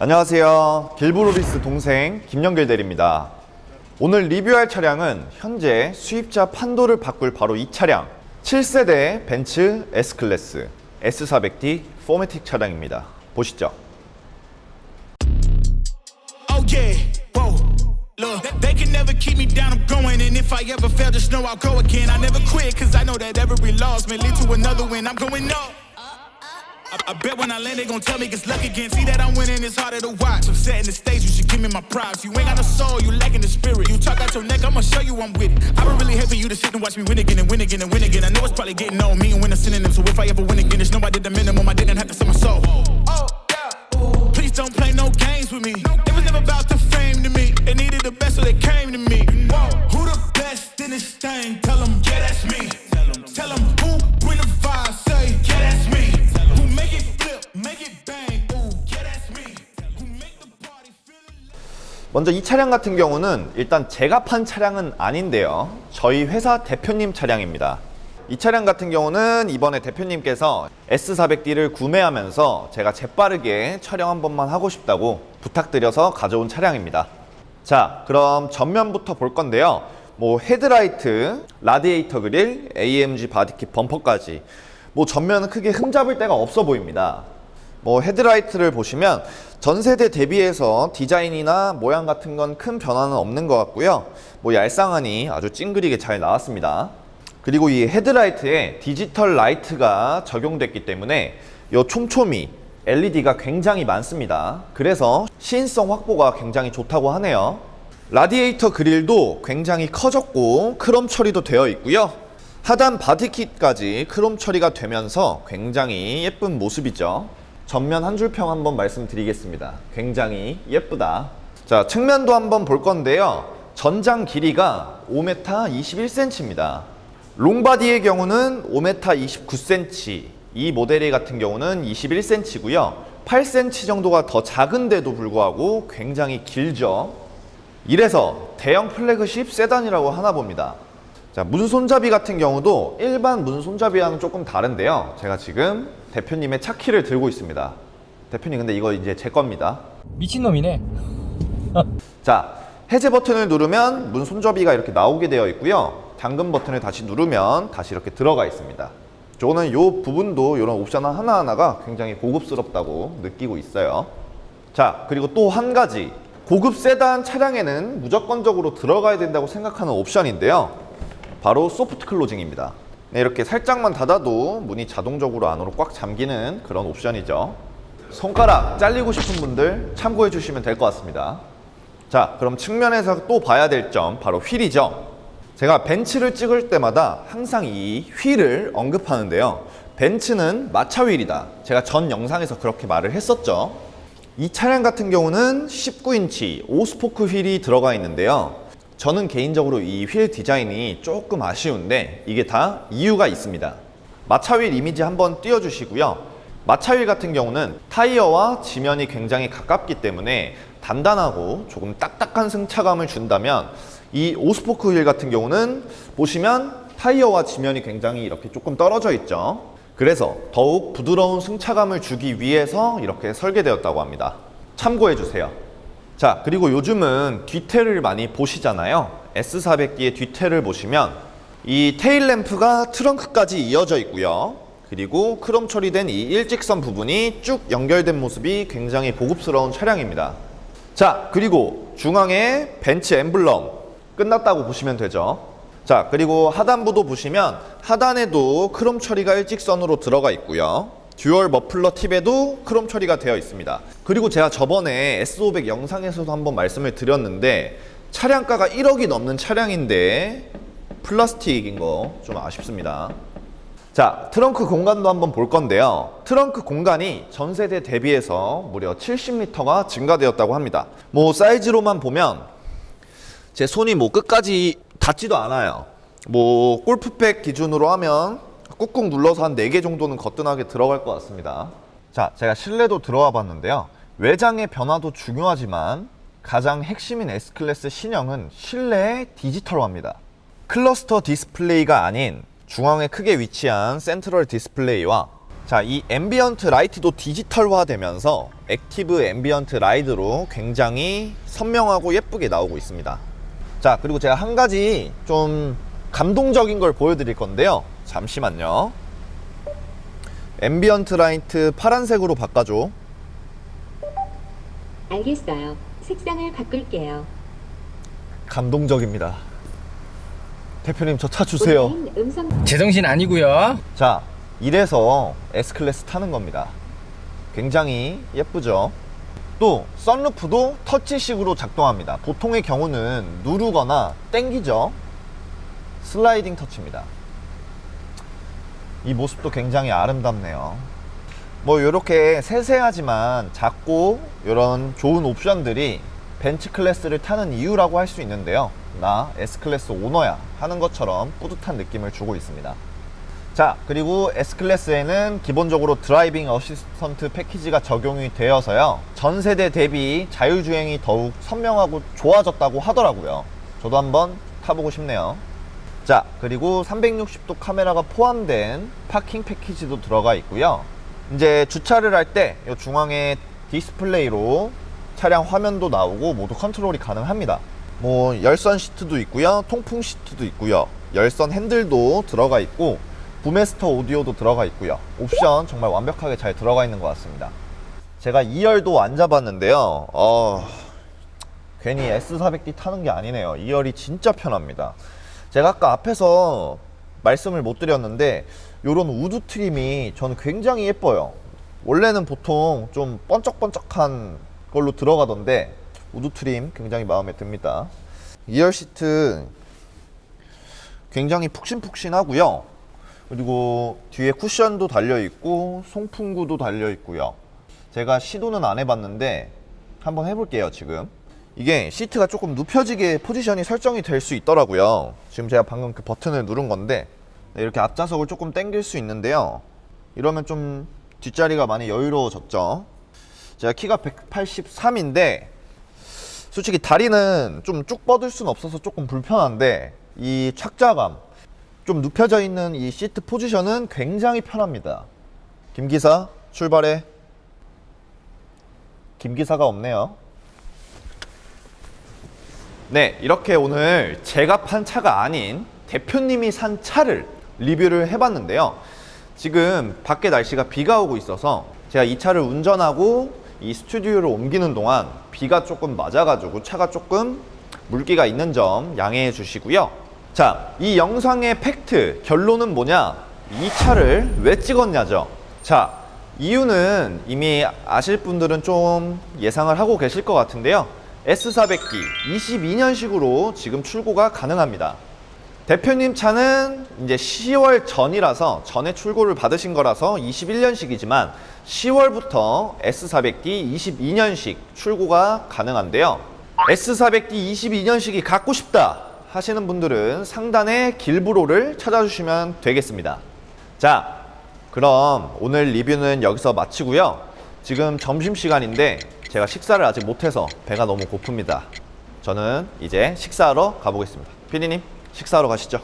안녕하세요. 길브로리스 동생 김영길 대리입니다. 오늘 리뷰할 차량은 현재 수입자 판도를 바꿀 바로 이 차량 7세대 벤츠 S클래스 S400D 포매틱 차량입니다. 보시죠. Oh. I, I bet when I land, they gon' tell me it's luck again. See that I'm winning, it's harder to watch. I'm setting the stage, you should give me my props. You ain't got no soul, you lacking the spirit. You talk out your neck, I'ma show you I'm with it. I would really hate for you to sit and watch me win again and win again and win again. I know it's probably getting on me and win a synonym. So if I ever win again, it's no I did the minimum. I didn't have to sell my soul. Oh, yeah. Please don't play no games with me. 먼저 이 차량 같은 경우는 일단 제가 판 차량은 아닌데요. 저희 회사 대표님 차량입니다. 이 차량 같은 경우는 이번에 대표님께서 S400D를 구매하면서 제가 재빠르게 촬영 한 번만 하고 싶다고 부탁드려서 가져온 차량입니다. 자, 그럼 전면부터 볼 건데요. 뭐 헤드라이트, 라디에이터 그릴, AMG 바디킷 범퍼까지 뭐 전면은 크게 흠잡을 데가 없어 보입니다. 뭐 헤드라이트를 보시면 전 세대 대비해서 디자인이나 모양 같은 건 큰 변화는 없는 것 같고요. 뭐 얄쌍하니 아주 찡그리게 잘 나왔습니다. 그리고 이 헤드라이트에 디지털 라이트가 적용됐기 때문에 이 촘촘히 LED가 굉장히 많습니다. 그래서 시인성 확보가 굉장히 좋다고 하네요. 라디에이터 그릴도 굉장히 커졌고 크롬 처리도 되어 있고요. 하단 바디킷까지 크롬 처리가 되면서 굉장히 예쁜 모습이죠. 전면 한 줄 평 한번 말씀드리겠습니다. 굉장히 예쁘다. 자, 측면도 한번 볼 건데요. 전장 길이가 5m 21cm입니다. 롱바디의 경우는 5m 29cm, 이 모델의 같은 경우는 21cm고요. 8cm 정도가 더 작은데도 불구하고 굉장히 길죠. 이래서 대형 플래그십 세단이라고 하나 봅니다. 자, 문 손잡이 같은 경우도 일반 문 손잡이와는 조금 다른데요. 제가 지금 대표님의 차 키를 들고 있습니다. 대표님 근데 이거 이제 제 겁니다. 미친놈이네. 자, 해제 버튼을 누르면 문 손잡이가 이렇게 나오게 되어 있고요. 잠금 버튼을 다시 누르면 다시 이렇게 들어가 있습니다. 저는 이 부분도 이런 옵션 하나하나가 굉장히 고급스럽다고 느끼고 있어요. 자, 그리고 또 한 가지. 고급 세단 차량에는 무조건적으로 들어가야 된다고 생각하는 옵션인데요. 바로 소프트 클로징입니다. 네, 이렇게 살짝만 닫아도 문이 자동적으로 안으로 꽉 잠기는 그런 옵션이죠. 손가락 잘리고 싶은 분들 참고해 주시면 될 것 같습니다. 자, 그럼 측면에서 또 봐야 될 점 바로 휠이죠. 제가 벤츠를 찍을 때마다 항상 이 휠을 언급하는데요. 벤츠는 마차 휠이다. 제가 전 영상에서 그렇게 말을 했었죠. 이 차량 같은 경우는 19인치 5스포크 휠이 들어가 있는데요. 저는 개인적으로 이 휠 디자인이 조금 아쉬운데 이게 다 이유가 있습니다. 마차 휠 이미지 한번 띄워주시고요. 마차 휠 같은 경우는 타이어와 지면이 굉장히 가깝기 때문에 단단하고 조금 딱딱한 승차감을 준다면 이 오스포크 휠 같은 경우는 보시면 타이어와 지면이 굉장히 이렇게 조금 떨어져 있죠. 그래서 더욱 부드러운 승차감을 주기 위해서 이렇게 설계되었다고 합니다. 참고해 주세요. 자, 그리고 요즘은 뒤태를 많이 보시잖아요. S400D의 뒤태를 보시면 이 테일 램프가 트렁크까지 이어져 있고요. 그리고 크롬 처리된 이 일직선 부분이 쭉 연결된 모습이 굉장히 고급스러운 차량입니다. 자, 그리고 중앙에 벤츠 엠블럼 끝났다고 보시면 되죠. 자, 그리고 하단부도 보시면 하단에도 크롬 처리가 일직선으로 들어가 있고요. 듀얼 머플러 팁에도 크롬 처리가 되어 있습니다. 그리고 제가 저번에 S500 영상에서도 한번 말씀을 드렸는데 차량가가 1억이 넘는 차량인데 플라스틱인 거 좀 아쉽습니다. 자, 트렁크 공간도 한번 볼 건데요. 트렁크 공간이 전 세대 대비해서 무려 70m가 증가되었다고 합니다. 뭐 사이즈로만 보면 제 손이 뭐 끝까지 닿지도 않아요. 뭐 골프백 기준으로 하면 꾹꾹 눌러서 한 4개 정도는 거뜬하게 들어갈 것 같습니다. 자, 제가 실내도 들어와 봤는데요. 외장의 변화도 중요하지만 가장 핵심인 S클래스 신형은 실내의 디지털화입니다. 클러스터 디스플레이가 아닌 중앙에 크게 위치한 센트럴 디스플레이와 자, 이 앰비언트 라이트도 디지털화 되면서 액티브 앰비언트 라이트로 굉장히 선명하고 예쁘게 나오고 있습니다. 자, 그리고 제가 한 가지 좀 감동적인 걸 보여드릴 건데요. 잠시만요. 앰비언트 라이트 파란색으로 바꿔줘. 알겠어요. 색상을 바꿀게요. 감동적입니다. 대표님 저 차 주세요. 음성 제정신 아니고요. 자, 이래서 S클래스 타는 겁니다. 굉장히 예쁘죠? 또 썬루프도 터치식으로 작동합니다. 보통의 경우는 누르거나 땡기죠? 슬라이딩 터치입니다. 이 모습도 굉장히 아름답네요. 뭐 이렇게 세세하지만 작고 이런 좋은 옵션들이 벤츠 클래스를 타는 이유라고 할 수 있는데요. 나 S 클래스 오너야 하는 것처럼 뿌듯한 느낌을 주고 있습니다. 자, 그리고 S 클래스에는 기본적으로 드라이빙 어시스턴트 패키지가 적용이 되어서요. 전 세대 대비 자율주행이 더욱 선명하고 좋아졌다고 하더라고요. 저도 한번 타보고 싶네요. 자, 그리고 360도 카메라가 포함된 파킹 패키지도 들어가 있고요. 이제 주차를 할 때 이 중앙에 디스플레이로 차량 화면도 나오고 모두 컨트롤이 가능합니다. 뭐 열선 시트도 있고요. 통풍 시트도 있고요. 열선 핸들도 들어가 있고 부메스터 오디오도 들어가 있고요. 옵션 정말 완벽하게 잘 들어가 있는 것 같습니다. 제가 2열도 앉아봤는데요. 어, 괜히 S400D 타는 게 아니네요. 2열이 진짜 편합니다. 제가 아까 앞에서 말씀을 못 드렸는데 이런 우드 트림이 저는 굉장히 예뻐요. 원래는 보통 좀 번쩍번쩍한 걸로 들어가던데 우드 트림 굉장히 마음에 듭니다. 2열 시트 굉장히 푹신푹신하고요. 그리고 뒤에 쿠션도 달려 있고 송풍구도 달려 있고요. 제가 시도는 안 해봤는데 한번 해볼게요 지금. 이게 시트가 조금 눕혀지게 포지션이 설정이 될 수 있더라고요. 지금 제가 방금 그 버튼을 누른 건데 네, 이렇게 앞좌석을 조금 당길 수 있는데요. 이러면 좀 뒷자리가 많이 여유로워졌죠. 제가 키가 183인데 솔직히 다리는 좀 쭉 뻗을 수는 없어서 조금 불편한데 이 착자감 좀 눕혀져 있는 이 시트 포지션은 굉장히 편합니다. 김 기사 출발해. 김 기사가 없네요. 네, 이렇게 오늘 제가 판 차가 아닌 대표님이 산 차를 리뷰를 해봤는데요. 지금 밖에 날씨가 비가 오고 있어서 제가 이 차를 운전하고 이 스튜디오를 옮기는 동안 비가 조금 맞아가지고 차가 조금 물기가 있는 점 양해해 주시고요. 자, 이 영상의 팩트, 결론은 뭐냐? 이 차를 왜 찍었냐죠? 자, 이유는 이미 아실 분들은 좀 예상을 하고 계실 것 같은데요. S400D 22년식으로 지금 출고가 가능합니다. 대표님 차는 이제 10월 전이라서 전에 출고를 받으신 거라서 21년식이지만 10월부터 S400D 22년식 출고가 가능한데요. S400D 22년식이 갖고 싶다 하시는 분들은 상단에 길브로를 찾아주시면 되겠습니다. 자, 그럼 오늘 리뷰는 여기서 마치고요. 지금 점심시간인데 제가 식사를 아직 못해서 배가 너무 고픕니다. 저는 이제 식사하러 가보겠습니다. 피디님, 식사하러 가시죠.